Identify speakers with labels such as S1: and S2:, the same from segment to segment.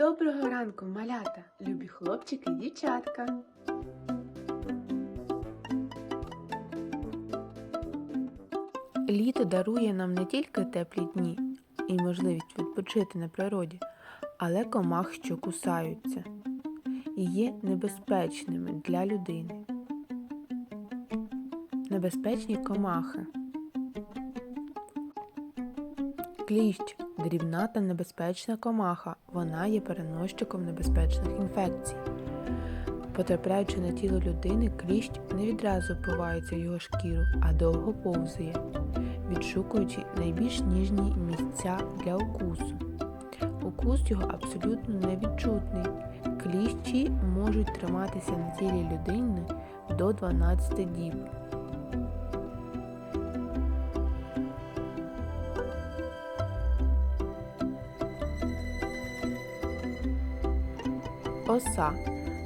S1: Доброго ранку, малята, любі хлопчики і дівчатка. Літо дарує нам не тільки теплі дні і можливість відпочити на природі, але комах, що кусаються і є небезпечними для людини. Небезпечні комахи. Кліщ дрібна та небезпечна комаха. Вона є переносчиком небезпечних інфекцій. Потрапляючи на тіло людини, кліщ не відразу впивається в його шкіру, а довго повзає, відшукуючи найбільш ніжні місця для укусу. Укус його абсолютно невідчутний. Кліщі можуть триматися на тілі людини до 12 діб. Оса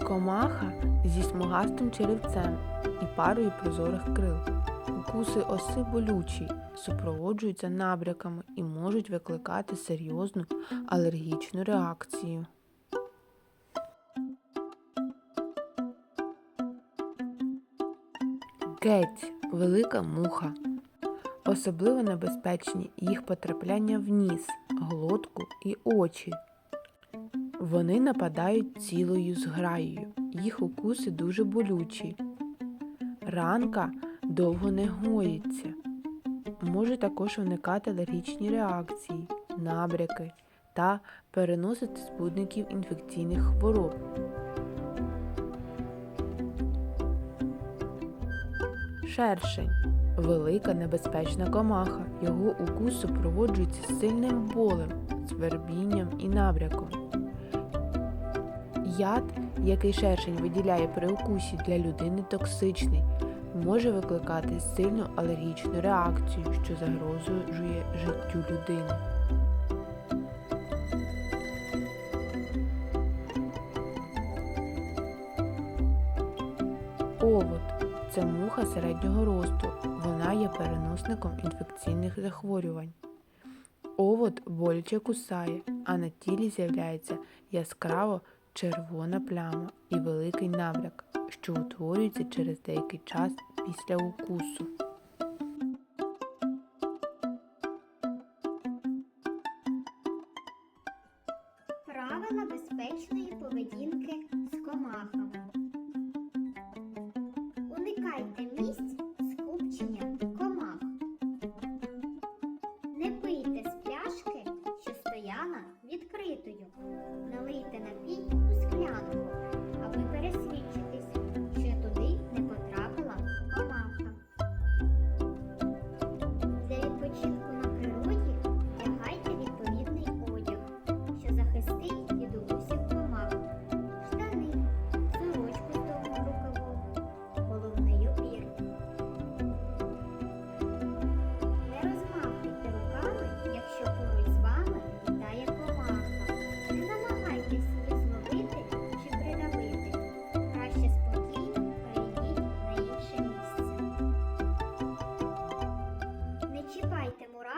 S1: комаха зі смугастим черевцем і парою прозорих крил. Укуси оси болючі, супроводжуються набряками і можуть викликати серйозну алергічну реакцію. Геть велика муха. Особливо небезпечні їх потрапляння в ніс, глотку і очі. Вони нападають цілою зграєю. Їх укуси дуже болючі. Ранка довго не гоїться. Може також виникати алергічні реакції, набряки та переносити збудників інфекційних хвороб. Шершень велика небезпечна комаха. Його укус супроводжується сильним болем, свербінням і набряком. Яд, який шершень виділяє при укусі для людини токсичний, може викликати сильну алергічну реакцію, що загрожує життю людини. Овод це муха середнього росту. Вона є переносником інфекційних захворювань. Овод боляче кусає, а на тілі з'являється яскраво червона пляма і великий набряк, що утворюється через деякий час після укусу.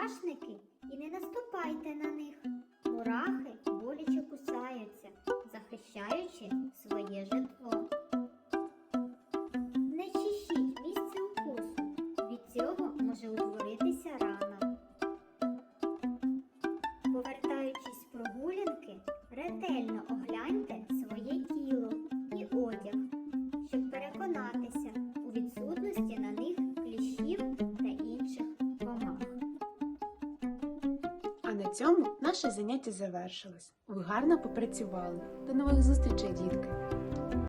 S2: Мурашники і не наступайте на них. Мурахи боляче кусаються, захищаючи своє житло. Не чищіть місце укусу. Від цього може утворитися
S1: цьому наше заняття завершилось. Ви гарно попрацювали. До нових зустрічей, дітки!